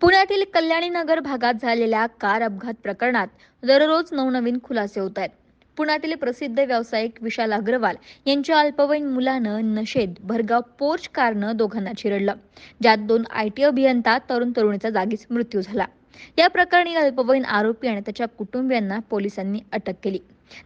पुण्यातील कल्याणी नगर भागात झालेल्या कार अपघात प्रकरणात दररोज नवनवीन खुलासे होत आहेत. पुण्यातील प्रसिद्ध व्यावसायिक विशाल अग्रवाल यांच्या अल्पवयीन मुलानं नशेद भरगाव पोर्च कारनं दोघांना चिरडलं. ज्यात दोन आय टी अभियंता तरुण तरुणीचा जागीच मृत्यू झाला. या प्रकरणी अल्पवयीन आरोपी आणि त्याच्या कुटुंबियांना पोलिसांनी अटक केली.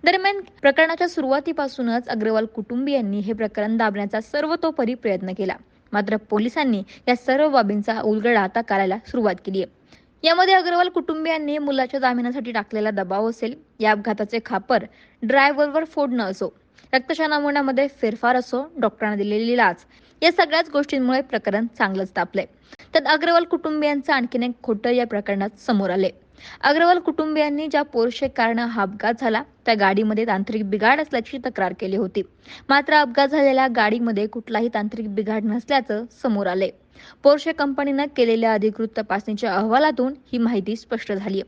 दरम्यान प्रकरणाच्या सुरुवातीपासूनच अग्रवाल कुटुंबियांनी हे प्रकरण दाबण्याचा सर्वतोपरी प्रयत्न केला. मात्र पोलिसांनी या सर्व बाबींचा उलगडा आता करायला सुरुवात केली आहे. यामध्ये अग्रवाल कुटुंबियांनी मुलाच्या जामिनासाठी टाकलेला दबाव असेल या अपघाताचे खापर ड्रायव्हरवर फोडणं असो रक्तशा नमुन्यामध्ये फेरफार असो डॉक्टरांना दिलेली लाच या सगळ्याच गोष्टींमुळे प्रकरण चांगलंच तापलंय. त्यात अग्रवाल कुटुंबियांचं आणखीन एक खोटं या प्रकरणात समोर आले अग्रवाल कुटुंबियांनी ज्या पोर्शे कारनं हा अपघात झाला त्या गाडीमध्ये तांत्रिक बिघाड असल्याची तक्रार केली होती. मात्र अपघात झालेल्या गाडीमध्ये कुठलाही तांत्रिक बिघाड नसल्याचं समोर आले पोर्शे कंपनीनं केलेल्या अधिकृत तपासणीच्या अहवालातून ही माहिती स्पष्ट झाली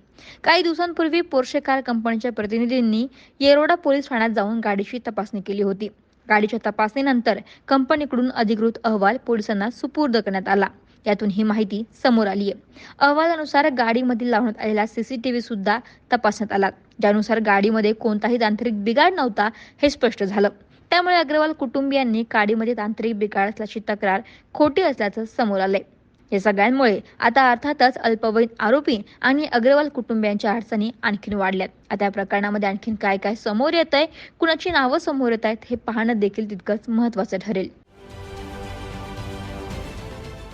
काही दिवसांपूर्वी पोर्शे कार कंपनीच्या प्रतिनिधींनी येरोडा पोलीस ठाण्यात जाऊन गाडीची तपासणी केली होती. गाडीच्या तपासणीनंतर कंपनीकडून अधिकृत अहवाल पोलिसांना सुपूर्द करण्यात आला. यातून ही माहिती समोर आली आहे अहवालानुसार गाडीमध्ये लावण्यात आलेला सीसीटीव्ही सुद्धा तपासण्यात आला. ज्यानुसार गाडीमध्ये कोणताही तांत्रिक बिघाड नव्हता हे स्पष्ट झालं. त्यामुळे अग्रवाल कुटुंबियांनी गाडीमध्ये तांत्रिक बिघाड असल्याची तक्रार खोटी असल्याचं समोर आलंय. या सगळ्यांमुळे आता अर्थातच अल्पवयीन आरोपी आणि अग्रवाल कुटुंबियांच्या अडचणी आणखीन वाढल्यात. आता या प्रकरणामध्ये आणखीन काय काय समोर येत आहे कुणाची नावं समोर येत आहेत हे पाहणं देखील तितकंच महत्वाचं ठरेल.